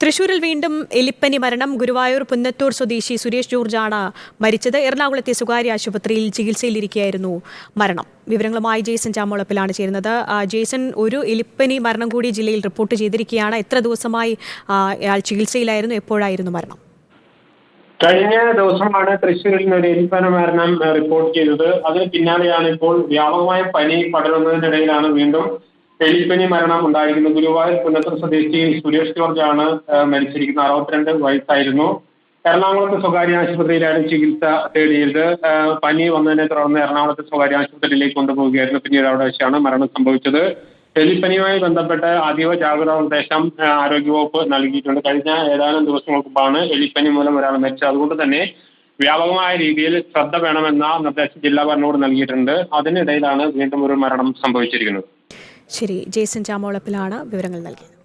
തൃശൂരിൽ വീണ്ടും എലിപ്പനി മരണം. ഗുരുവായൂർ പുന്നത്തൂർ സ്വദേശി സുരേഷ് ജോർജാണ് മരിച്ചത്. എറണാകുളത്തെ സ്വകാര്യ ആശുപത്രിയിൽ ചികിത്സയിലിരിക്കുകയായിരുന്നു മരണം. വിവരങ്ങളുമായി ജെയ്സൺ ചാമോളപ്പിലാണ് ചേരുന്നത്. ജേസൺ ഒരു എലിപ്പനി മരണം കൂടി ജില്ലയിൽ റിപ്പോർട്ട് ചെയ്തിരിക്കുകയാണ്. എത്ര ദിവസമായി അയാൾ ചികിത്സയിലായിരുന്നു? എപ്പോഴായിരുന്നു മരണം? കഴിഞ്ഞ ദിവസമാണ് തൃശ്ശൂരിൽ നിന്ന് ഒരു എലിപ്പന മരണം റിപ്പോർട്ട് ചെയ്തത്. അതിന് പിന്നാലെയാണ് ഇപ്പോൾ വ്യാപകമായ പനി പടരുന്നതിനിടയിലാണ് വീണ്ടും എലിപ്പനി മരണം ഉണ്ടായിരിക്കുന്നത് ഗുരുവായൂർ പുന്നത്തൂർ സ്വദേശി സുരേഷ് ജോർജ് ആണ് മരിച്ചിരിക്കുന്നത് അറുപത്തിരണ്ട് വയസ്സായിരുന്നു. എറണാകുളത്ത് സ്വകാര്യ ആശുപത്രിയിലാണ് ചികിത്സ തേടിയത്. പനി വന്നതിനെ തുടർന്ന് എറണാകുളത്തെ സ്വകാര്യ ആശുപത്രിയിലേക്ക് കൊണ്ടുപോവുകയായിരുന്നു. പിന്നീട് അവിടെ വെച്ചാണ് മരണം സംഭവിച്ചത്. എലിപ്പനിയുമായി ബന്ധപ്പെട്ട് അതീവ ജാഗ്രത നിർദ്ദേശം ആരോഗ്യവകുപ്പ് നൽകിയിട്ടുണ്ട്. കഴിഞ്ഞ ഏതാനും ദിവസങ്ങൾക്ക് മുമ്പാണ് എലിപ്പനി മൂലം ഒരാൾ മരിച്ചത്. അതുകൊണ്ട് തന്നെ വ്യാപകമായ രീതിയിൽ ശ്രദ്ധ വേണമെന്ന നിർദ്ദേശം ജില്ലാ ഭരണകൂടം നൽകിയിട്ടുണ്ട്. അതിനിടയിലാണ് വീണ്ടും ഒരു മരണം സംഭവിച്ചിരിക്കുന്നത്. ശരി ജേസൻ ചാമോളപ്പിലാണ് വിവരങ്ങൾ നൽകിയത്.